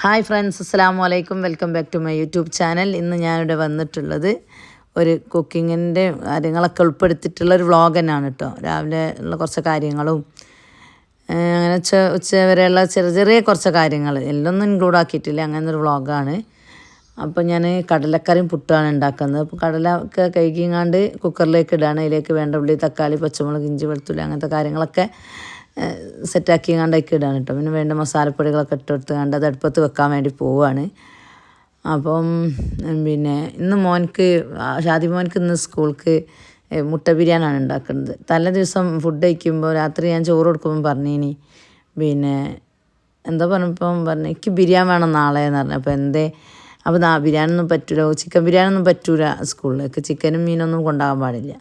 Hi friends അസ്സാം വലൈക്കും welcome back to my YouTube channel. ഇന്ന് ഞാനിവിടെ വന്നിട്ടുള്ളത് ഒരു കുക്കിങ്ങിന്റെ കാര്യങ്ങളൊക്കെ ഉൾപ്പെടുത്തിയിട്ടുള്ള ഒരു വ്ളോഗ് തന്നെയാണ് കേട്ടോ രാവിലെ ഉള്ള കുറച്ച് കാര്യങ്ങളും അങ്ങനെ ഉച്ച ഉച്ച വരെയുള്ള ചെറിയ ചെറിയ കുറച്ച് കാര്യങ്ങൾ. എല്ലൊന്നും ഇൻക്ലൂഡ് ആക്കിയിട്ടില്ല. അങ്ങനെ ഒരു വ്ളോഗാണ്. അപ്പോൾ ഞാൻ കടലക്കറിയും പുട്ടാണ് ഉണ്ടാക്കുന്നത്. അപ്പോൾ കടല ഒക്കെ കഴുകിങ്ങാണ്ട് കുക്കറിലേക്ക് ഇടാണ്. അതിലേക്ക് വേണ്ട ഉള്ളി തക്കാളി പച്ചമുളക് ഇഞ്ചി വെളുത്തുള്ളി അങ്ങനത്തെ കാര്യങ്ങളൊക്കെ സെറ്റാക്കി കണ്ടൊക്കെ ഇടാണ് കേട്ടോ. പിന്നെ വേണ്ട മസാലപ്പൊടികളൊക്കെ ഇട്ടെടുത്ത് കണ്ട് അത് അടുപ്പത്ത് വെക്കാൻ വേണ്ടി പോവാണ്. അപ്പം പിന്നെ ഇന്ന് മോൻക്ക് ഷാദി മോൻക്ക് ഇന്ന് സ്കൂൾക്ക് മുട്ട ബിരിയാണിയാണ് ഉണ്ടാക്കുന്നത്. തലേ ദിവസം ഫുഡ് കഴിക്കുമ്പോൾ രാത്രി ഞാൻ ചോറ് കൊടുക്കുമ്പോൾ പറഞ്ഞിനി പിന്നെ എന്താ പറഞ്ഞപ്പം പറഞ്ഞു എനിക്ക് ബിരിയാണി വേണം നാളെ എന്ന് പറഞ്ഞു. അപ്പോൾ എന്തേ അപ്പോൾ ബിരിയാണി ഒന്നും പറ്റൂല ചിക്കൻ ബിരിയാണി ഒന്നും പറ്റൂല സ്കൂളിലേക്ക്. ചിക്കനും മീനൊന്നും കൊണ്ടുപോകാൻ പാടില്ല.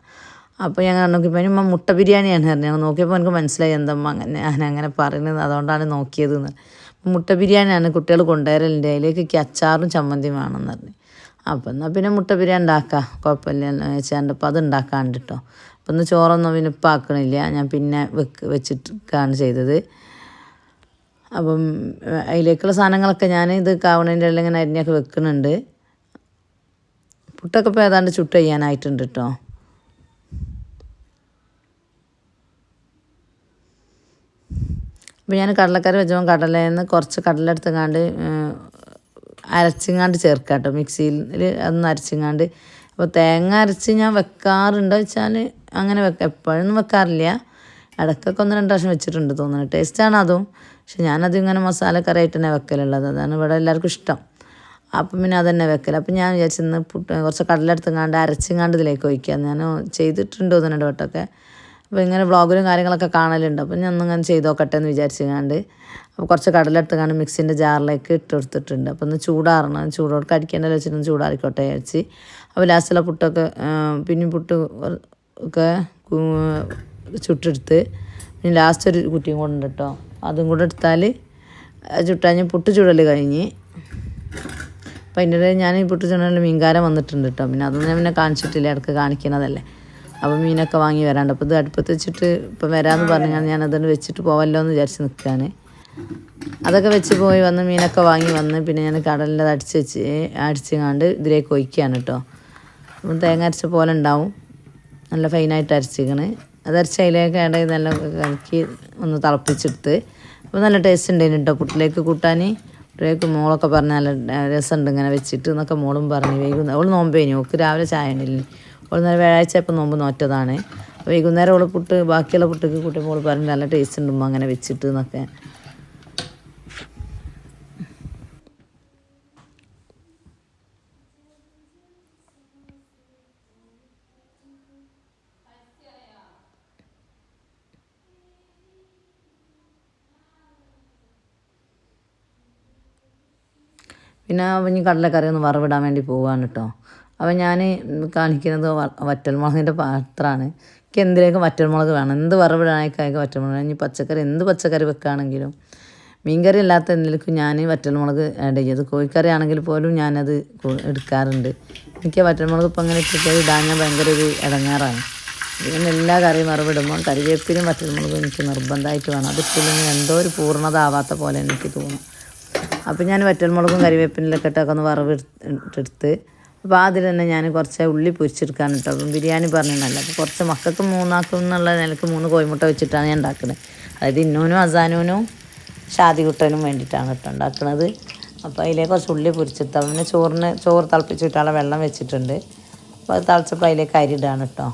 അപ്പോൾ ഞങ്ങൾ നോക്കിയപ്പോൾ അതിന് മുട്ട ബിരിയാണിയാണ് പറഞ്ഞത്. ഞങ്ങൾ നോക്കിയപ്പോൾ എനിക്ക് മനസ്സിലായി എന്തമ്മ അങ്ങനെ ഞാൻ അങ്ങനെ പറയുന്നത്. അതുകൊണ്ടാണ് നോക്കിയതെന്ന്. മുട്ട ബിരിയാണിയാണ് കുട്ടികൾ കൊണ്ടുവരലുണ്ട് അതിലേക്ക് അച്ചാറും ചമ്മന്തിയും വേണമെന്ന് പറഞ്ഞു. അപ്പോൾ എന്നാൽ പിന്നെ മുട്ട ബിരിയാണി ഉണ്ടാക്കാം. കുഴപ്പമില്ല. വെച്ചാണ്ട് അത് ഉണ്ടാക്കാണ്ട് കേട്ടോ അപ്പോൾ ഒന്ന് ചോറൊന്നും പിന്നെ ഇപ്പം ആക്കണില്ല. ഞാൻ പിന്നെ വെക്ക് വെച്ചിട്ടാണ് ചെയ്തത്. അപ്പം അതിലേക്കുള്ള സാധനങ്ങളൊക്കെ ഞാൻ ഇത് കാവണേന്റെ ഇടയിൽ ഇങ്ങനെ അരിഞ്ഞൊക്കെ വെക്കുന്നുണ്ട്. പുട്ടൊക്കെ ഇപ്പോൾ ഏതാണ്ട് ചുട്ട് ചെയ്യാനായിട്ടുണ്ട് കേട്ടോ അപ്പോൾ ഞാൻ കടലക്കറി വെച്ചപ്പോൾ കടലയിൽ നിന്ന് കുറച്ച് കടല എടുത്തങ്ങാണ്ട് അരച്ചിങ്ങാണ്ട് ചേർക്കാം കേട്ടോ മിക്സിയിൽ ഒന്ന് അരച്ചിങ്ങാണ്ട്. അപ്പോൾ തേങ്ങ അരച്ച് ഞാൻ വെക്കാറുണ്ടോ വെച്ചാൽ അങ്ങനെ വെക്ക എപ്പോഴൊന്നും വെക്കാറില്ല. ഇടയ്ക്കൊക്കെ ഒന്ന് രണ്ട് പ്രാവശ്യം വെച്ചിട്ടുണ്ട് തോന്നുന്നു. ടേസ്റ്റാണ് അതും. പക്ഷെ ഞാനത് ഇങ്ങനെ മസാലക്കറി ആയിട്ട് തന്നെ വെക്കലുള്ളത്. അതാണ് ഇവിടെ എല്ലാവർക്കും ഇഷ്ടം. അപ്പം പിന്നെ അത് തന്നെ വെക്കൽ അപ്പം ഞാൻ വിചാരിച്ചിന്ന് പുട്ട് കുറച്ച് കടലെടുത്തങ്ങാണ്ട് അരച്ചിങ്ങാണ്ട് ഇതിലേക്ക് ഒഴിക്കാം. ഞാൻ ചെയ്തിട്ടുണ്ട് തോന്നുന്നുണ്ട് വട്ടമൊക്കെ അപ്പോൾ ഇങ്ങനെ വ്ളോഗിലും കാര്യങ്ങളൊക്കെ കാണലുണ്ട്. അപ്പോൾ ഞാൻ ഒന്നിങ്ങനെ ചെയ്ത് നോക്കട്ടെ എന്ന് വിചാരിച്ചുകൊണ്ട് അപ്പോൾ കുറച്ച് കടലെടുത്തുങ്ങാണ്ട് മിക്സിന്റെ ജാറിലേക്ക് ഇട്ട് കൊടുത്തിട്ടുണ്ട്. അപ്പോൾ ഒന്ന് ചൂടാറണം. ചൂടോട് കടിക്കേണ്ടല്ലോ വെച്ചിട്ട് ചൂടാറിക്കോട്ടെ വിചാരിച്ച്. അപ്പോൾ ലാസ്റ്റിലെ പുട്ടൊക്കെ പിന്നെ പുട്ട് ഒക്കെ ചുട്ടെടുത്ത്. പിന്നെ ലാസ്റ്റ് ഒരു കുറ്റിയും ഉണ്ട് കേട്ടോ അതും കൂടെ എടുത്താൽ ചുട്ടാഞ്ഞ് പുട്ട് ചുടൽ കഴിഞ്ഞ്. അപ്പോൾ അതിന്റെ ഇടയിൽ ഞാൻ ഈ പുട്ട് ചുടലിൽ മീൻകാരം വന്നിട്ടുണ്ട് കേട്ടോ പിന്നെ അതൊന്നും ഞാൻ പിന്നെ കാണിച്ചിട്ടില്ല. ഇടയ്ക്ക് കാണിക്കണതല്ലേ. അപ്പോൾ മീനൊക്കെ വാങ്ങി വരാണ്ട്. അപ്പോൾ ഇത് അടുപ്പത്ത് വെച്ചിട്ട് ഇപ്പം വരാമെന്ന് പറഞ്ഞാൽ ഞാൻ അതുകൊണ്ട് വെച്ചിട്ട് പോവല്ലോ എന്ന് വിചാരിച്ച് നിൽക്കുകയാണ് അതൊക്കെ വെച്ച് പോയി വന്ന് മീനൊക്കെ വാങ്ങി വന്ന് പിന്നെ ഞാൻ കടലിന്റെ അടിച്ച് വെച്ച് അടിച്ച് കണ്ട് ഇതിലേക്ക് ഒഴിക്കുകയാണ് കേട്ടോ അപ്പം തേങ്ങ അരച്ച പോലെ ഉണ്ടാവും. നല്ല ഫൈനായിട്ട് അരച്ചിരിക്കണ്. അത് അരച്ച് അതിലേക്ക് ഇടയിൽ നല്ല കലക്കി ഒന്ന് തിളപ്പിച്ചെടുത്ത്. അപ്പോൾ നല്ല ടേസ്റ്റ് ഉണ്ടായിരുന്നു കേട്ടോ പുട്ടിലേക്ക് കൂട്ടാൻ പുട്ടിലേക്ക് മോളൊക്കെ പറഞ്ഞ നല്ല രസമുണ്ട് ഇങ്ങനെ വെച്ചിട്ട് എന്നൊക്കെ മോളും പറഞ്ഞു വൈകുന്നേരം അവൾ നോമ്പ് കഴിഞ്ഞു ഓൾക്ക് രാവിലെ ചായ ഉണ്ടില്ല അവൾ നേരം വ്യാഴാഴ്ച ഇപ്പം നോമ്പ് നോറ്റതാണ്. വൈകുന്നേരം അവൾ പുട്ട് ബാക്കിയുള്ള പുട്ടൊക്കെ കൂട്ടി മോൾ പറഞ്ഞു നല്ല ടേസ്റ്റ് ഉണ്ടുമ്പോൾ അങ്ങനെ വെച്ചിട്ട് എന്നൊക്കെ. പിന്നെ ഇനി കടലക്കറി ഒന്ന് വറവിടാൻ വേണ്ടി പോവാണ് കേട്ടോ അപ്പം ഞാൻ കാണിക്കുന്നത് വറ്റൽമുളകിന്റെ പാത്രമാണ്. എനിക്ക് എന്തിലേക്ക് വറ്റൽമുളക് വേണം? എന്ത് വറവിടാനൊക്കെ വറ്റൽമുളക് ഇനി പച്ചക്കറി എന്ത് പച്ചക്കറി വെക്കുകയാണെങ്കിലും മീൻകറി അല്ലാത്ത എന്തിലേക്കും ഞാൻ വറ്റൽമുളക് ആഡ് ചെയ്യും. അത് കോഴിക്കറി ആണെങ്കിൽ പോലും ഞാനത് എടുക്കാറുണ്ട്. എനിക്ക് വറ്റൽമുളക് ഇപ്പം അങ്ങനെ ഇട്ടിട്ട് ഇടാൻ ഞാൻ ഭയങ്കര ഒരു ഇടങ്ങാറാണ്. ഇങ്ങനെ എല്ലാ കറിയും മറവിടുമ്പോൾ കറിവേപ്പിലും വറ്റൽമുളകും എനിക്ക് നിർബന്ധമായിട്ട് വേണം. അതിട്ടില്ലെങ്കിൽ എന്തോ ഒരു പൂർണത ആവാത്ത പോലെ എനിക്ക് തോന്നും. അപ്പം ഞാൻ വറ്റൽമുളകും കരിവേപ്പിലൊക്കെ ഇട്ടൊക്കെ ഒന്ന് വറവ് എടുത്ത് അപ്പോൾ അതിൽ തന്നെ ഞാൻ കുറച്ച് ഉള്ളി പൊരിച്ചെടുക്കാൻ കേട്ടോ. അപ്പം ബിരിയാണി പറഞ്ഞിട്ടുണ്ടല്ലോ അപ്പോൾ കുറച്ച് മക്കൾക്ക് മൂന്നാക്കും എന്നുള്ള നിലയ്ക്ക് മൂന്ന് കോഴിമുട്ട വെച്ചിട്ടാണ് ഞാൻ ഉണ്ടാക്കുന്നത് അതായത് ഇന്നൂനും അസാനൂനും ഷാദികുട്ടനും വേണ്ടിയിട്ടാണ് കേട്ടോ ഉണ്ടാക്കുന്നത് അപ്പോൾ അതിലേക്ക് കുറച്ച് ഉള്ളി പൊരിച്ചെടുത്താൽ പിന്നെ ചോറിന് ചോറ് തിളപ്പിച്ചിട്ടുള്ള വെള്ളം വെച്ചിട്ടുണ്ട്. അപ്പോൾ അത് തിളച്ചപ്പോൾ അതിലേക്ക് അരി ഇടാണ് കേട്ടോ.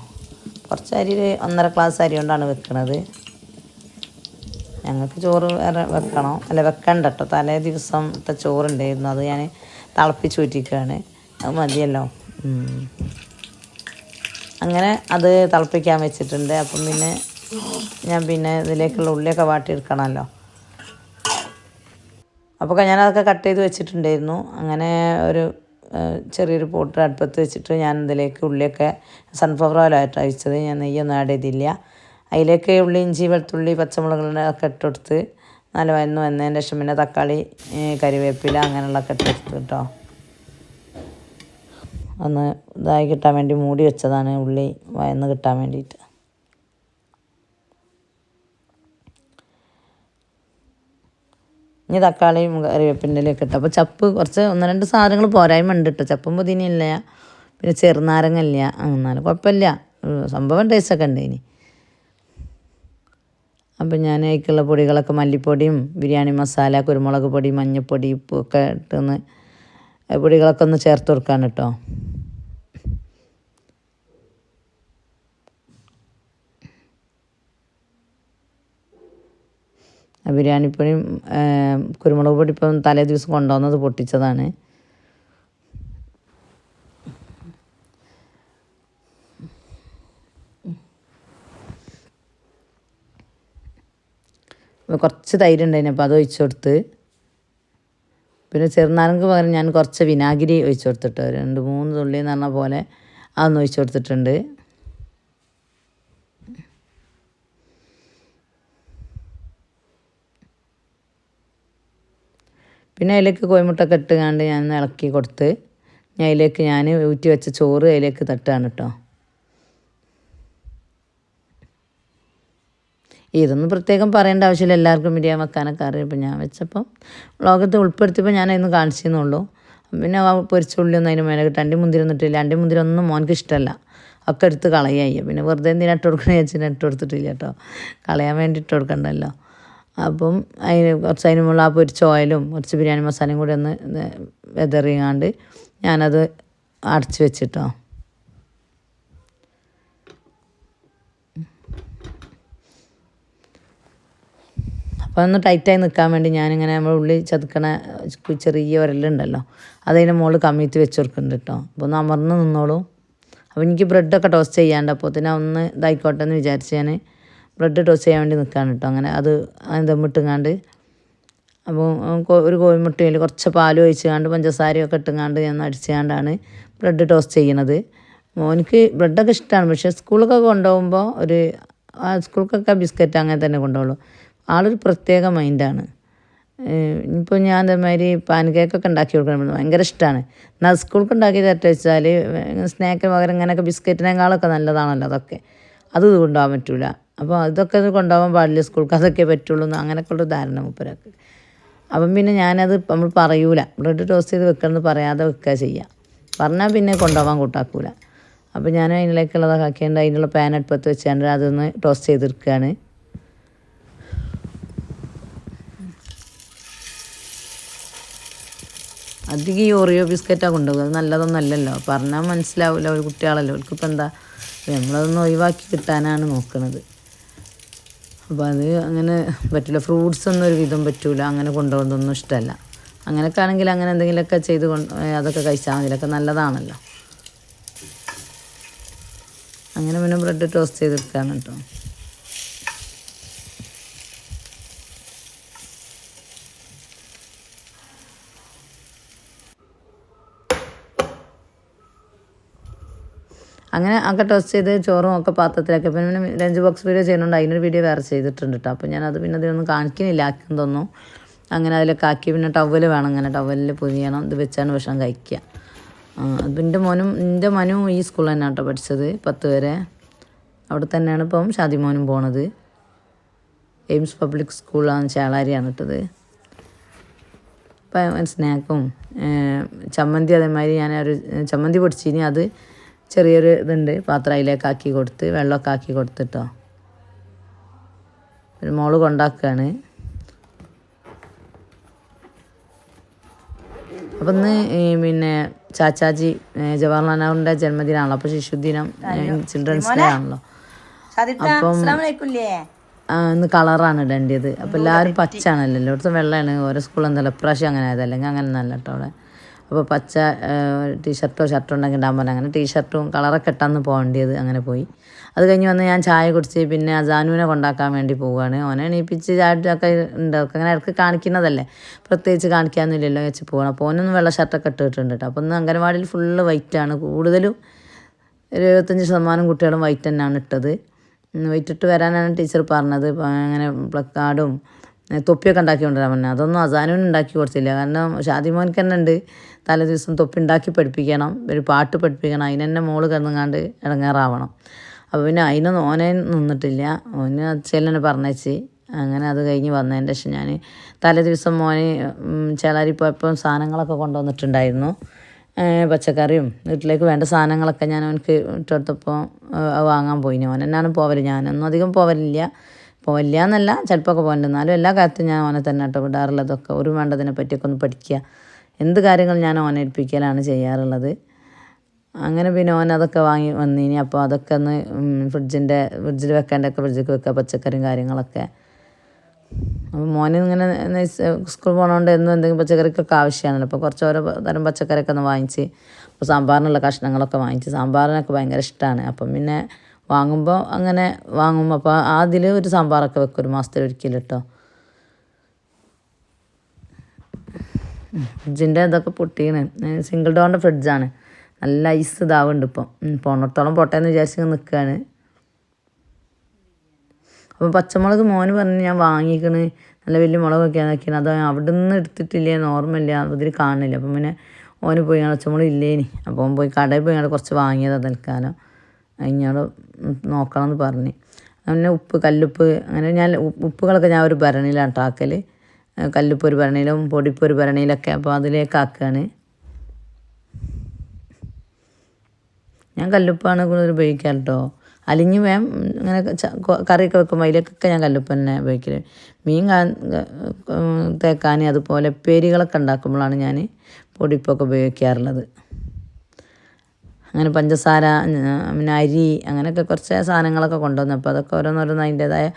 കുറച്ച് അരി ഒന്നര ഗ്ലാസ് അരി കൊണ്ടാണ് വെക്കുന്നത് ഞങ്ങൾക്ക് ചോറ് വേറെ വെക്കണം. അല്ല വെക്കണ്ട കേട്ടോ. തലേ ദിവസത്തെ ചോറുണ്ടായിരുന്നു. അത് ഞാൻ തിളപ്പിച്ച് ഊറ്റിക്കുകയാണ് അത് മതിയല്ലോ. അങ്ങനെ അത് തിളപ്പിക്കാൻ വെച്ചിട്ടുണ്ട്. അപ്പം പിന്നെ ഞാൻ പിന്നെ ഇതിലേക്കുള്ള ഉള്ളിയൊക്കെ വാട്ടിയെടുക്കണമല്ലോ. അപ്പോൾ ഞാൻ അതൊക്കെ കട്ട് ചെയ്ത് വെച്ചിട്ടുണ്ടായിരുന്നു. അങ്ങനെ ഒരു ചെറിയൊരു പോട്ട് അടുപ്പത്ത് വെച്ചിട്ട് ഞാൻ ഇതിലേക്ക് ഉള്ളിയൊക്കെ സൺഫ്ലവർ ഓയിലായിട്ട് അയച്ചത് ഞാൻ നെയ്യൊന്നും ആഡ് ചെയ്തില്ല. അതിലേക്ക് ഉള്ളി ഇഞ്ചി വെളുത്തുള്ളി പച്ചമുളകളുടെ ഒക്കെ ഇട്ടെടുത്ത് നല്ല വന്ന് വന്നതിന്റെ ശേഷം പിന്നെ തക്കാളി കരിവേപ്പില അങ്ങനെയുള്ളതൊക്കെ ഇട്ടെടുത്ത് കേട്ടോ. ഒന്ന് ഇതായി കിട്ടാൻ വേണ്ടി മൂടി വെച്ചതാണ് ഉള്ളി വയന്ന് കിട്ടാൻ വേണ്ടിയിട്ട്. ഇനി തക്കാളിയും കറിവേപ്പിന്റെ ഒക്കെ ഇട്ട്. അപ്പോൾ ചപ്പ് കുറച്ച് ഒന്ന് രണ്ട് സാധനങ്ങൾ പോരായ്മ ഉണ്ട് കേട്ടോ. ചപ്പും പുതിന ഇല്ല. പിന്നെ ചെറുനാരങ്ങ ഇല്ല. എന്നാലും കുഴപ്പമില്ല. സംഭവം ടേസ്റ്റൊക്കെ ഉണ്ട് ഇനി. അപ്പം ഞാൻ അതിലേക്കുള്ള പൊടികളൊക്കെ മല്ലിപ്പൊടിയും ബിരിയാണി മസാല കുരുമുളക് പൊടി മഞ്ഞൾപ്പൊടി ഉപ്പൊക്കെ ഇട്ടൊന്ന് പൊടികളൊക്കെ ഒന്ന് ചേർത്ത് കൊടുക്കാൻ കേട്ടോ. ബിരിയാണിപ്പൊടിയും കുരുമുളക് പൊടി ഇപ്പം തലേ ദിവസം കൊണ്ടുവന്നത് പൊട്ടിച്ചതാണ്. കുറച്ച് തൈരുണ്ടായിരുന്നു അപ്പോൾ അത് ഒഴിച്ചു കൊടുത്ത്. പിന്നെ ചെറുനാരങ്ങക്ക് പകരം ഞാൻ കുറച്ച് വിനാഗിരി ഒഴിച്ചു കൊടുത്തിട്ട് രണ്ട് മൂന്ന് തുള്ളി എന്ന് പറഞ്ഞ പോലെ അതൊന്ന് ഒഴിച്ചു കൊടുത്തിട്ടുണ്ട്. പിന്നെ അതിലേക്ക് കോഴിമുട്ടൊക്കെ ഇട്ടുകൊണ്ട് ഞാൻ ഇളക്കി കൊടുത്ത് ഞാൻ അതിലേക്ക് ഞാൻ ഊറ്റി വെച്ച ചോറ് അതിലേക്ക് തട്ടുകയാണ് കേട്ടോ. ഇതൊന്നും പ്രത്യേകം പറയേണ്ട ആവശ്യമില്ല. എല്ലാവർക്കും ബിരിയാണി വെക്കാനൊക്കെ അറിയാം. ഇപ്പം ഞാൻ വെച്ചപ്പം വ്ളോഗത്ത് ഉൾപ്പെടുത്തിയപ്പോൾ ഞാൻ അതിന്ന് കാണിച്ചെന്നുള്ളൂ പിന്നെ ആ പൊരിച്ച ഉള്ളി ഒന്നും അതിന് മേലെ അണ്ടി മുന്തിരി ഒന്നും ഇട്ടില്ല. അണ്ടി മുന്തിരി ഒന്നും മോനക്ക് ഇഷ്ടമല്ല ഒക്കെ എടുത്ത് കളയായി. പിന്നെ വെറുതെ എന്തിനാ ഇട്ട് കൊടുക്കണേ വെച്ചാൽ ഇട്ട് കൊടുത്തിട്ടില്ല കേട്ടോ. കളയാൻ വേണ്ടി ഇട്ട് കൊടുക്കണ്ടല്ലോ. അപ്പം അതിന് കുറച്ച് അതിന് മുകളിൽ ആ പൊരിച്ച ഓയിലും കുറച്ച് ബിരിയാണി മസാലയും കൂടി ഒന്ന് വെതറിയാണ്ട് ഞാനത് അടച്ച് വെച്ചിട്ടോ. അപ്പോൾ ഒന്ന് ടൈറ്റായി നിൽക്കാൻ വേണ്ടി ഞാനിങ്ങനെ നമ്മൾ ഉള്ളി ചതുക്കണ ചെറിയ ഉരലുണ്ടല്ലോ അതിന്റെ മുകളിൽ കമ്മിത്ത് വെച്ച് കൊടുക്കുന്നുണ്ട് കേട്ടോ അപ്പോൾ ഒന്ന് അമർന്ന് നിന്നോളൂ. അപ്പോൾ എനിക്ക് ബ്രെഡൊക്കെ ടോസ്റ്റ് ചെയ്യാണ്ട് അപ്പോൾ തന്നെ ഒന്ന് ഇതായിക്കോട്ടെ എന്ന് വിചാരിച്ച് ഞാൻ ബ്രെഡ് ടോസ്റ്റ് ചെയ്യാൻ വേണ്ടി നിൽക്കുകയാണ് കേട്ടോ അങ്ങനെ അത് ദമ്മിട്ടുങ്ങാണ്ട് അപ്പോൾ ഒരു കോഴിമുട്ടയിൽ കുറച്ച് പാൽ ഒഴിച്ചുകൊണ്ട് പഞ്ചസാരയൊക്കെ ഇട്ടുങ്ങാണ്ട് ഞാൻ അടിച്ചുകൊണ്ടാണ് ബ്രെഡ് ടോസ്റ്റ് ചെയ്യണത്. മോനിക്ക് ബ്രെഡൊക്കെ ഇഷ്ടമാണ് പക്ഷേ സ്കൂളൊക്കെ കൊണ്ടുപോകുമ്പോൾ ഒരു സ്കൂൾക്കൊക്കെ ബിസ്ക്കറ്റ് അങ്ങനെ തന്നെ കൊണ്ടുപോകുള്ളൂ. ആളൊരു പ്രത്യേക മൈൻഡാണ്. ഇപ്പോൾ ഞാൻ അതേമാതിരി പാൻ കേക്കൊക്കെ ഉണ്ടാക്കി കൊടുക്കണം. ഭയങ്കര ഇഷ്ടമാണ് എന്നാൽ സ്കൂൾക്ക് ഉണ്ടാക്കി തരട്ടെ വെച്ചാൽ സ്നാക്കിന് പകരം ഇങ്ങനെയൊക്കെ ബിസ്ക്കറ്റിനേക്കാളൊക്കെ നല്ലതാണല്ലോ അതൊക്കെ. അത് കൊണ്ടുപോകാൻ പറ്റില്ല അപ്പോൾ അതൊക്കെ കൊണ്ടുപോകാൻ പാടില്ല സ്കൂൾക്ക് അതൊക്കെ പറ്റുള്ളൂ എന്ന് അങ്ങനെയൊക്കെയുള്ള ധാരണ മുപ്പരൊക്കെ. അപ്പം പിന്നെ ഞാനത് നമ്മൾ പറയൂല. ബ്രെഡ് ടോസ്റ്റ് ചെയ്ത് വെക്കണമെന്ന് പറയാതെ വെക്കുക ചെയ്യുക പറഞ്ഞാൽ പിന്നെ കൊണ്ടുപോകാൻ കൂട്ടാക്കൂല. അപ്പോൾ ഞാൻ അതിനിലേക്കുള്ളതൊക്കെ ആക്കിയാണ്ട് അതിനുള്ള പാൻ അടുപ്പത്ത് വെച്ചാണ്ട് അതൊന്ന് ടോസ്റ്റ് ചെയ്തെടുക്കുകയാണ് അധികം ഈ ഓറിയോ ബിസ്ക്കറ്റാണ് കൊണ്ടുപോകുക അത് നല്ലതൊന്നല്ലല്ലോ പറഞ്ഞാൽ മനസ്സിലാവില്ല ഒരു കുട്ടികളല്ലോ അവർക്കിപ്പോൾ എന്താ? നമ്മളതൊന്ന് ഒഴിവാക്കി കിട്ടാനാണ് നോക്കുന്നത് അപ്പോൾ അത് അങ്ങനെ പറ്റില്ല. ഫ്രൂട്ട്സ് ഒന്നും ഒരു വിധം പറ്റൂല. അങ്ങനെ കൊണ്ടുപോകുന്നതൊന്നും ഇഷ്ടമല്ല അങ്ങനെയൊക്കെ ആണെങ്കിൽ അങ്ങനെ എന്തെങ്കിലുമൊക്കെ ചെയ്ത് കൊണ്ട് അതൊക്കെ കഴിച്ചാൽ മതി. അതൊക്കെ നല്ലതാണല്ലോ. അങ്ങനെ പിന്നെ ബ്രെഡ് ടോസ്റ്റ് ചെയ്തെടുക്കുകയാണ് കേട്ടോ അങ്ങനെ ഒക്കെ ടോസ്റ്റ് ചെയ്ത് ചോറും ഒക്കെ പാത്രത്തിലാക്കി. അപ്പം പിന്നെ ലഞ്ച് ബോക്സ് വീഡിയോ ചെയ്യുന്നുണ്ട്. അതിനൊരു വീഡിയോ വേറെ ചെയ്തിട്ടുണ്ട് കേട്ടോ അപ്പോൾ ഞാനത് പിന്നെ അതിനൊന്നും കാണിക്കുന്നില്ല ആക്കും തോന്നുന്നു. അങ്ങനെ അതിലൊക്കെ ആക്കി പിന്നെ ടവൽ വേണം അങ്ങനെ ടവലിൽ പൊതിയണം ഇത് വെച്ചാണ് ഭക്ഷണം കഴിക്കുക. എന്റെ മോനും എന്റെ മനും ഈ സ്കൂളിൽ തന്നെ കേട്ടോ പഠിച്ചത് പത്ത് വരെ. അവിടെ തന്നെയാണ് ഇപ്പം ഷാദി മോനും പോണത്. എയിംസ് പബ്ലിക് സ്കൂളാണ് ചേളാരിയാണ് ഇട്ടത്. അപ്പം സ്നാക്കും ചമ്മന്തി അതേമാതിരി ഞാൻ ഒരു ചമ്മന്തി പൊടിച്ചിനി. അത് ചെറിയൊരു ഇതുണ്ട്. പാത്രം അതിലേക്ക് ആക്കി കൊടുത്ത് വെള്ളമൊക്കെ ആക്കി കൊടുത്തിട്ടോ. ഒരു മോൾ കൊണ്ടാക്കുകയാണ് അപ്പം ഇന്ന് ഈ പിന്നെ ചാച്ചാജി ജവഹർലാൽ നെഹ്റുവിന്റെ ജന്മദിനമാണല്ലോ അപ്പോൾ ശിശുദിനം ചിൽഡ്രൻസ് ഡേ ആണല്ലോ അപ്പം ഇന്ന് കളറാണ് ഇടേണ്ടത്. അപ്പോൾ എല്ലാവരും പച്ചയാണല്ലോ. എല്ലായിടത്തും വെള്ളമാണ് ഓരോ സ്കൂളിൽ എന്തല്ല ഇപ്രാവശ്യം അങ്ങനെ ആയത് അല്ലെങ്കിൽ അങ്ങനെ നല്ല കേട്ടോ അവിടെ. അപ്പോൾ പച്ച ടീഷർട്ടോ ഷർട്ടോ ഉണ്ടെങ്കിൽ ഇടാൻ പോലെ അങ്ങനെ ടീഷർട്ടും കളറൊക്കെ ഇട്ടാന്ന് പോകേണ്ടത് അങ്ങനെ പോയി. അത് കഴിഞ്ഞ് വന്ന് ഞാൻ ചായ കുടിച്ച് പിന്നെ അസാനുവിനെ കൊണ്ടാക്കാൻ വേണ്ടി പോവുകയാണ്. ഓനെ എണീപ്പിച്ച് ചായട്ടൊക്കെ ഉണ്ട്. അങ്ങനെ ഇടയ്ക്ക് കാണിക്കുന്നതല്ലേ. പ്രത്യേകിച്ച് കാണിക്കാനൊന്നുമില്ലല്ലോ വെച്ച് പോകണം അപ്പോൾ ഓനൊന്നും വെള്ള ഷർട്ടൊക്കെ ഇട്ടിട്ടുണ്ട് കേട്ടോ. അപ്പോൾ ഒന്ന് അംഗനവാടിയിൽ ഫുള്ള് വൈറ്റാണ് കൂടുതലും ഒരു എഴുപത്തഞ്ച് ശതമാനം കുട്ടികളും വൈറ്റ് തന്നെയാണ് ഇട്ടത്. വൈറ്റിട്ട് വരാനാണ് ടീച്ചർ പറഞ്ഞത്. അങ്ങനെ പ്ലക്കാർഡും തൊപ്പിയൊക്കെ ഉണ്ടാക്കി കൊണ്ടുവരാൻ പറഞ്ഞത് അതൊന്നും അസാനുവിന് ഉണ്ടാക്കി കൊടുത്തില്ല. കാരണം ഷാദി മോൻക്ക് തന്നെ ഉണ്ട് തലേ ദിവസം തൊപ്പി ഉണ്ടാക്കി പഠിപ്പിക്കണം. ഒരു പാട്ട് പഠിപ്പിക്കണം. അതിന് തന്നെ മോൾ കിടന്നുങ്ങാണ്ട് ഇടങ്ങാറാവണം. അപ്പോൾ പിന്നെ അതിനൊന്നും ഓനെ നിന്നിട്ടില്ല. ഓന് അച്ഛനെ പറഞ്ഞേച്ച് അങ്ങനെ അത് കഴിഞ്ഞ് വന്നതിന്റെ ശേഷം ഞാൻ തലേ ദിവസം മോന് ചേളാരി പോയപ്പോൾ സാധനങ്ങളൊക്കെ കൊണ്ടുവന്നിട്ടുണ്ടായിരുന്നു. പച്ചക്കറിയും വീട്ടിലേക്ക് വേണ്ട സാധനങ്ങളൊക്കെ ഞാൻ അവനക്ക് ഇട്ടെടുത്തപ്പോൾ വാങ്ങാൻ പോയിന്. ഓൻ തന്നെയാണ് പോവൽ. ഞാനൊന്നും അധികം പോവലില്ല. പോവില്ല എന്നല്ല ചിലപ്പോൾ ഒക്കെ പോകലുണ്ട് എന്നാലും എല്ലാ കാര്യത്തും ഞാൻ ഓനെ തന്നെ കേട്ടോ വിടാറുള്ളതൊക്കെ ഒരു വേണ്ടതിനെ പറ്റിയൊക്കെ ഒന്ന് പഠിക്കുക എന്ത് കാര്യങ്ങൾ ഞാൻ ഓനെ ഏൽപ്പിക്കലാണ് ചെയ്യാറുള്ളത്. അങ്ങനെ പിന്നെ ഓൻ അതൊക്കെ വാങ്ങി വന്നിനി. അപ്പോൾ അതൊക്കെ ഒന്ന് ഫ്രിഡ്ജിന്റെ ഫ്രിഡ്ജിൽ വെക്കേണ്ടതൊക്കെ ഫ്രിഡ്ജിൽ വെക്കുക പച്ചക്കറിയും കാര്യങ്ങളൊക്കെ. അപ്പോൾ മോനെ ഇങ്ങനെ സ്കൂൾ പോകണോണ്ട് എന്നും എന്തെങ്കിലും പച്ചക്കറിക്കൊക്കെ ആവശ്യമാണല്ലോ അപ്പോൾ കുറച്ച് ഓരോ തരം പച്ചക്കറിയൊക്കെ ഒന്ന് വാങ്ങിച്ച് അപ്പോൾ സാമ്പാറിനുള്ള കഷ്ണങ്ങളൊക്കെ വാങ്ങിച്ച് സാമ്പാറിനൊക്കെ ഭയങ്കര ഇഷ്ടമാണ് അപ്പം പിന്നെ വാങ്ങുമ്പോൾ അങ്ങനെ വാങ്ങും. അപ്പോൾ അതിൽ ഒരു സാമ്പാറൊക്കെ വെക്കും ഒരു മാസത്തിൽ ഒരിക്കലും കേട്ടോ ഫ്രിഡ്ജിന്റെ ഇതൊക്കെ പൊട്ടിയാണ് സിംഗിൾ ഡോറിന്റെ ഫ്രിഡ്ജാണ്. നല്ല ഐസ് ഇതാവുന്നുണ്ട് ഇപ്പം. പോണത്തോളം പോട്ടെ എന്ന് വിചാരിച്ച് നിൽക്കുകയാണ് അപ്പോൾ പച്ചമുളക് മോന് പറഞ്ഞ് ഞാൻ വാങ്ങിക്കണ്. നല്ല വലിയ മുളകൊക്കെ ആക്കിയാണ് അത് അവിടെ നിന്ന് എടുത്തിട്ടില്ലേ ഓർമ്മയില്ല. അതിൽ കാണില്ല അപ്പം പിന്നെ ഓന് പോയി പച്ചമുളക് ഇല്ലേനി. അപ്പോൾ ഓൻ പോയി കടയിൽ പോയി കുറച്ച് വാങ്ങിയതാണ് തൽക്കാലം. അതിനോട് നോക്കണം എന്ന് പറഞ്ഞ്. അങ്ങനെ ഉപ്പ് കല്ലുപ്പ് അങ്ങനെ ഞാൻ ഉപ്പുകളൊക്കെ ഞാൻ ഒരു ഭരണിയിലാണ് ആക്കൽ കല്ലുപ്പ് ഒരു ഭരണിയിലും പൊടിപ്പ് ഒരു ഭരണിയിലൊക്കെ അപ്പോൾ അതിലേക്ക് ആക്കുകയാണ് ഞാൻ കല്ലുപ്പാണ് കൂടുതൽ ഉപയോഗിക്കാറ് കേട്ടോ അലിഞ്ഞ് വേം ഇങ്ങനെ കറിയൊക്കെ വെക്കുമ്പോൾ അതിലേക്കൊക്കെ ഞാൻ കല്ലുപ്പ് തന്നെ ഉപയോഗിക്കൽ. മീൻ തേക്കാൻ അതുപോലെ പേരികളൊക്കെ ഉണ്ടാക്കുമ്പോഴാണ് ഞാൻ പൊടിപ്പൊക്കെ ഉപയോഗിക്കാറുള്ളത്. അങ്ങനെ പഞ്ചസാര പിന്നെ അരി അങ്ങനെയൊക്കെ കുറച്ച് സാധനങ്ങളൊക്കെ കൊണ്ടുവന്നു. അപ്പോൾ അതൊക്കെ ഓരോന്നോരോന്ന് അതിന്റേതായ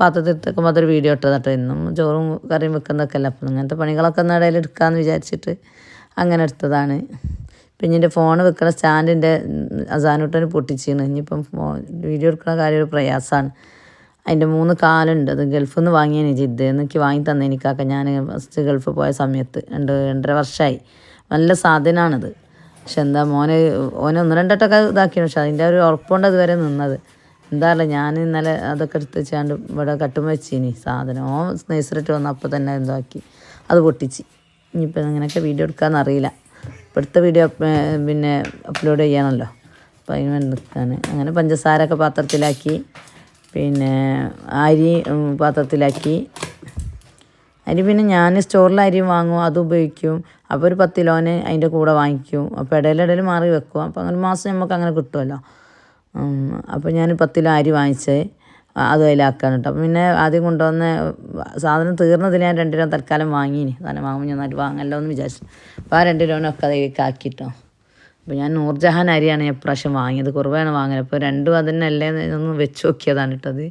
പാത്രത്തിൽ എടുത്തേക്കുമ്പോൾ അതൊരു വീഡിയോ ഇട്ടത് കേട്ടോ ഇന്നും ചോറും കറിയും വെക്കുന്നതൊക്കെ അല്ല. അപ്പം അങ്ങനത്തെ പണികളൊക്കെ ഒന്ന് ഇടയിൽ എടുക്കാമെന്ന് വിചാരിച്ചിട്ട് അങ്ങനെ എടുത്തതാണ്. പിന്നെ എന്റെ ഫോൺ വെക്കുന്ന സ്റ്റാൻഡിന്റെ അസാനൂട്ടന് പൊട്ടിച്ചിരുന്നു ഇനിയിപ്പം വീഡിയോ എടുക്കുന്ന കാര്യം ഒരു പ്രയാസമാണ്. അതിന്റെ മൂന്ന് കാലുണ്ട്. അത് ഗൾഫിൽ നിന്ന് വാങ്ങിയതിന് ജിദ്ദ് എനിക്ക് വാങ്ങി തന്നെ എനിക്കാക്ക ഞാൻ ഫസ്റ്റ് ഗൾഫ് പോയ സമയത്ത് രണ്ട് രണ്ടര വർഷമായി. നല്ല സാധനമാണിത്. പക്ഷെ എന്താ മോന് ഓന് ഒന്ന് രണ്ടട്ടൊക്കെ ഇതാക്കിയാണ് പക്ഷെ അതിന്റെ ഒരു ഉറപ്പുണ്ട് അതുവരെ നിന്നത്. എന്താ പറയുക ഞാൻ ഇന്നലെ അതൊക്കെ എടുത്ത് വെച്ചാണ്ട് ഇവിടെ കട്ടും വെച്ചിനി സാധനം. ഓ നഴ്സറിട്ട് വന്ന് അപ്പോൾ തന്നെ എന്തോ ആക്കി. അത് പൊട്ടിച്ച്. ഇനിയിപ്പോൾ ഇങ്ങനെയൊക്കെ വീഡിയോ എടുക്കാമെന്ന് അറിയില്ല. ഇപ്പോഴത്തെ വീഡിയോ പിന്നെ അപ്ലോഡ് ചെയ്യണമല്ലോ അപ്പോൾ അതിന് വേണ്ടി നിൽക്കുകയാണ് അങ്ങനെ പഞ്ചസാരൊക്കെ പാത്രത്തിലാക്കി. പിന്നെ അരി പാത്രത്തിലാക്കി. അരി പിന്നെ ഞാൻ സ്റ്റോറിൽ അരി വാങ്ങും അത് ഉപയോഗിക്കും. അപ്പോൾ ഒരു പത്ത് കിലോന് അതിന്റെ കൂടെ വാങ്ങിക്കും. അപ്പോൾ ഇടയിലിടയിൽ മാറി വെക്കും. അപ്പോൾ അങ്ങനെ മാസം നമുക്ക് അങ്ങനെ കിട്ടുമല്ലോ. അപ്പോൾ ഞാൻ പത്ത് കിലോ അരി വാങ്ങിച്ച് അത് അതിലാക്കാണ് കേട്ടോ. അപ്പം പിന്നെ ആദ്യം കൊണ്ടുവന്ന സാധനം തീർന്നതിൽ ഞാൻ രണ്ട് രൂപ തൽക്കാലം വാങ്ങീനി സാധനം വാങ്ങുമ്പോൾ ഞാൻ നന്നായിട്ട് വാങ്ങല്ലോ എന്ന് വിചാരിച്ചു. അപ്പോൾ ആ രണ്ട് കിലോനൊക്കെ അതിലേക്ക് ആക്കിയിട്ടോ അപ്പോൾ ഞാൻ നൂർജഹാൻ അരിയാണ് ഞാൻ ഇപ്രാവശ്യം വാങ്ങിയത്. കുറവാണ് വാങ്ങൽ അപ്പോൾ രണ്ടും അതിനല്ലേ ഒന്ന് വെച്ച് നോക്കിയതാണ് കേട്ടത്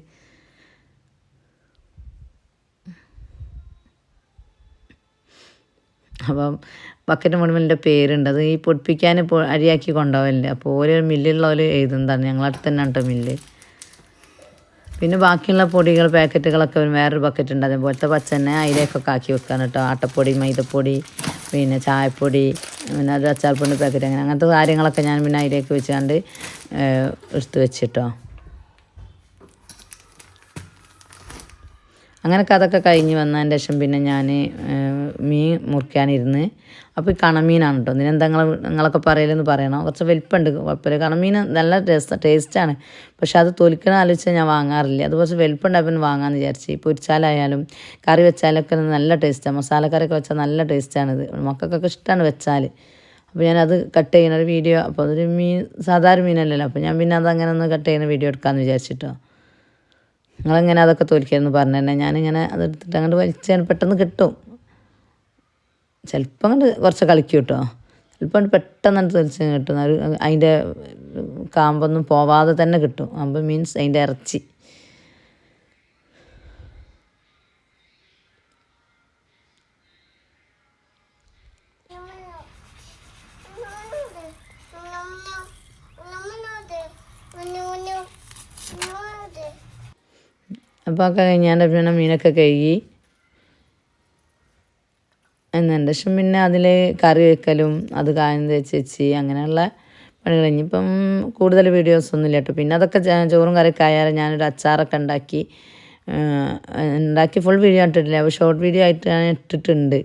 അപ്പം ബക്കറ്റ് മുഴുവന്റെ പേരുണ്ട്. അത് ഈ പൊടിപ്പിക്കാൻ അരിയാക്കി കൊണ്ടുപോകില്ലേ അപ്പോൾ ഓരോ മില്ലുള്ളവർ എഴുതുന്നതാണ്. ഞങ്ങളടുത്ത് തന്നെ കേട്ടോ മില്ല്. പിന്നെ ബാക്കിയുള്ള പൊടികൾ പാക്കറ്റുകളൊക്കെ വേറൊരു ബക്കറ്റ് ഉണ്ട്. അതേപോലത്തെ പച്ച തന്നെ അതിലേക്കൊക്കെ ആക്കി വെക്കാൻ കേട്ടോ ആട്ടപ്പൊടി മൈദപ്പൊടി പിന്നെ ചായപ്പൊടി പിന്നെ അത് അച്ചാർപ്പൊടി പാക്കറ്റ് അങ്ങനെ അങ്ങനത്തെ കാര്യങ്ങളൊക്കെ ഞാൻ പിന്നെ അതിലേക്ക് വെച്ചാണ്ട് എടുത്ത് വെച്ചിട്ടോ. അങ്ങനെയൊക്കെ അതൊക്കെ കഴിഞ്ഞ് വന്നതിന് ശേഷം പിന്നെ ഞാൻ മീൻ മുറിക്കാനിരുന്ന്. അപ്പോൾ ഈ കണമീനാണ് കേട്ടോ ഇതിനെന്താ നിങ്ങൾ നിങ്ങളൊക്കെ പറയലെന്ന് പറയണം. കുറച്ച് വലിപ്പമുണ്ട് കുഴപ്പമില്ല. കണമീൻ നല്ല ടേസ്റ്റ് ടേസ്റ്റാണ്. പക്ഷെ അത് തൊലിക്കണ ആലോചിച്ചാൽ ഞാൻ വാങ്ങാറില്ല. അത് കുറച്ച് വലിപ്പമുണ്ടായപ്പോൾ വാങ്ങാമെന്ന് വിചാരിച്ച്. പൊരിച്ചാലായാലും കറി വെച്ചാലൊക്കെ നല്ല ടേസ്റ്റാണ് മസാലക്കറിയൊക്കെ വെച്ചാൽ നല്ല ടേസ്റ്റാണിത്. മക്കൾക്കൊക്കെ ഇഷ്ടമാണ് വെച്ചാൽ അപ്പോൾ ഞാനത് കട്ട് ചെയ്യുന്ന ഒരു വീഡിയോ അപ്പോൾ അതൊരു മീൻ സാധാരണ മീനല്ലല്ലോ. അപ്പോൾ ഞാൻ പിന്നെ അതങ്ങനെ അങ്ങനെ ഒന്ന് കട്ട് ചെയ്യുന്ന വീഡിയോ എടുക്കാമെന്ന് വിചാരിച്ചിട്ടോ. നിങ്ങളെങ്ങനെ അതൊക്കെ തോൽക്കാമെന്ന് പറഞ്ഞു തന്നെ ഞാനിങ്ങനെ അതെടുത്തിട്ട് അങ്ങോട്ട് വലിച്ചാൽ പെട്ടെന്ന് കിട്ടും. ചിലപ്പോൾ അങ്ങോട്ട് കുറച്ച് കളിക്കും കേട്ടോ. ചിലപ്പോൾ പെട്ടെന്ന് അങ്ങോട്ട് തൊലിച്ച് കിട്ടും. അതിന്റെ കാമ്പൊന്നും പോവാതെ തന്നെ കിട്ടും. കാമ്പ് മീൻസ് അതിന്റെ ഇറച്ചി. അപ്പോൾ ഒക്കെ കഴിഞ്ഞാൽ പിന്നെ മീനൊക്കെ കഴുകി എന്നതിന്റെ ശേഷം പിന്നെ അതിൽ കറി വെക്കലും അത് കായം തേച്ച് വെച്ച് അങ്ങനെയുള്ള പണികൾ ഇനിയിപ്പം കൂടുതൽ വീഡിയോസ് ഒന്നും ഇല്ല കേട്ടോ. പിന്നെ അതൊക്കെ ചോറും കറിയൊക്കെ ആയാലും ഞാനൊരു അച്ചാറൊക്കെ ഉണ്ടാക്കി ഉണ്ടാക്കി ഫുൾ വീഡിയോ ഇട്ടിട്ടില്ല ഷോർട്ട് വീഡിയോ ആയിട്ട് ഞാൻ ഇട്ടിട്ടുണ്ട്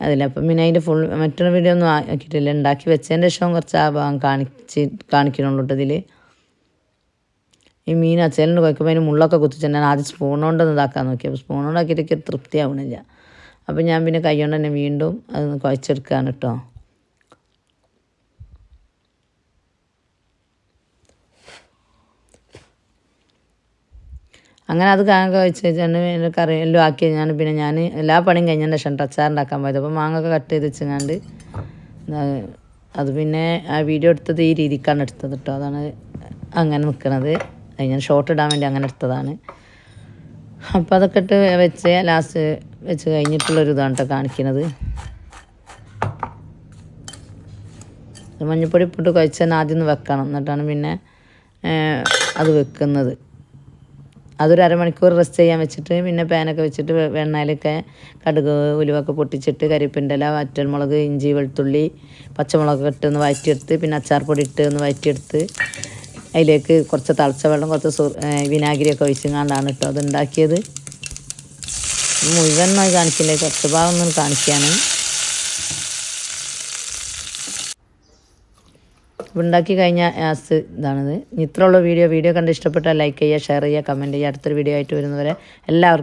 അതിലപ്പം പിന്നെ അതിന്റെ ഫുൾ മറ്റുള്ള വീഡിയോ ഒന്നും ആക്കിയിട്ടില്ല. ഉണ്ടാക്കി വെച്ചതിന്റെ ശേഷം കുറച്ച് ആ ഭാഗം കാണിച്ച് കാണിക്കണുള്ളൂ കേട്ടോ ഇതിൽ ഈ മീൻ അച്ചലിന് കുഴക്കുമ്പോൾ അതിന് മുള്ളൊക്കെ കുത്തിച്ച് ഞാൻ ആദ്യം സ്പൂൺ കൊണ്ടൊന്ന് ഇതാക്കാൻ നോക്കി. അപ്പോൾ സ്പൂൺ കൊണ്ടാക്കിയിട്ട് എനിക്ക് തൃപ്തി ആവണില്ല അപ്പോൾ ഞാൻ പിന്നെ കൈ കൊണ്ട് തന്നെ വീണ്ടും അതൊന്ന് കുഴച്ചെടുക്കുകയാണ് കേട്ടോ അങ്ങനെ അത് കാങ്ങ വെച്ച് വെച്ചാണ് കറി എല്ലാം ആക്കി ഞാൻ പിന്നെ ഞാൻ എല്ലാ പണിയും കഴിഞ്ഞതിന് ശേഷം അച്ചാറുണ്ടാക്കാൻ പോയത്. അപ്പോൾ മാങ്ങൊക്കെ കട്ട് ചെയ്ത് വെച്ചങ്ങാണ്ട് അത് പിന്നെ ആ വീഡിയോ എടുത്തത് ഈ രീതിക്കാണ് എടുത്തത് കേട്ടോ അതാണ് അങ്ങനെ നിൽക്കുന്നത് അത് ഞാൻ ഷോർട്ട് ഇടാൻ വേണ്ടി അങ്ങനെ എടുത്തതാണ്. അപ്പോൾ അതൊക്കെ ഇട്ട് വെച്ച് ലാസ്റ്റ് വെച്ച് കഴിഞ്ഞിട്ടുള്ളൊരു ഇതാണ് കേട്ടോ കാണിക്കുന്നത് മഞ്ഞപ്പൊടി ഇപ്പിട്ട് കഴിച്ചാൽ ആദ്യം ഒന്ന് വെക്കണം. എന്നിട്ടാണ് പിന്നെ അത് വെക്കുന്നത്. അതൊരു അരമണിക്കൂർ റെസ്റ്റ് ചെയ്യാൻ വെച്ചിട്ട് പിന്നെ പാനൊക്കെ വെച്ചിട്ട് വെണ്ണയിലൊക്കെ കടുക് ഉലുവൊക്കെ പൊട്ടിച്ചിട്ട് കരിപ്പിന്റെ ഇല വറ്റൽമുളക് ഇഞ്ചി വെളുത്തുള്ളി പച്ചമുളക് ഇട്ട് ഒന്ന് പിന്നെ അച്ചാർ പൊടി ഇട്ട് ഒന്ന് വഴറ്റിയെടുത്ത് അതിലേക്ക് കുറച്ച് തളച്ച വെള്ളം കുറച്ച് സു വിനാഗിരിയൊക്കെ ഒഴിച്ചുകൊണ്ടാണ് കേട്ടോ അത് ഉണ്ടാക്കിയത് മുഴുവനായി കാണിക്കില്ലേ കുറച്ച് ഭാഗം ഒന്നും അപ്പോൾ ഉണ്ടാക്കി കഴിഞ്ഞ ആസ് ഇതാണിത്. ഇത്രയുള്ള വീഡിയോ വീഡിയോ കണ്ട് ഇഷ്ടപ്പെട്ടാൽ ലൈക്ക് ചെയ്യുക ഷെയർ ചെയ്യുക കമന്റ് ചെയ്യുക. അടുത്തൊരു വീഡിയോ ആയിട്ട് വരുന്നവരെ എല്ലാവർക്കും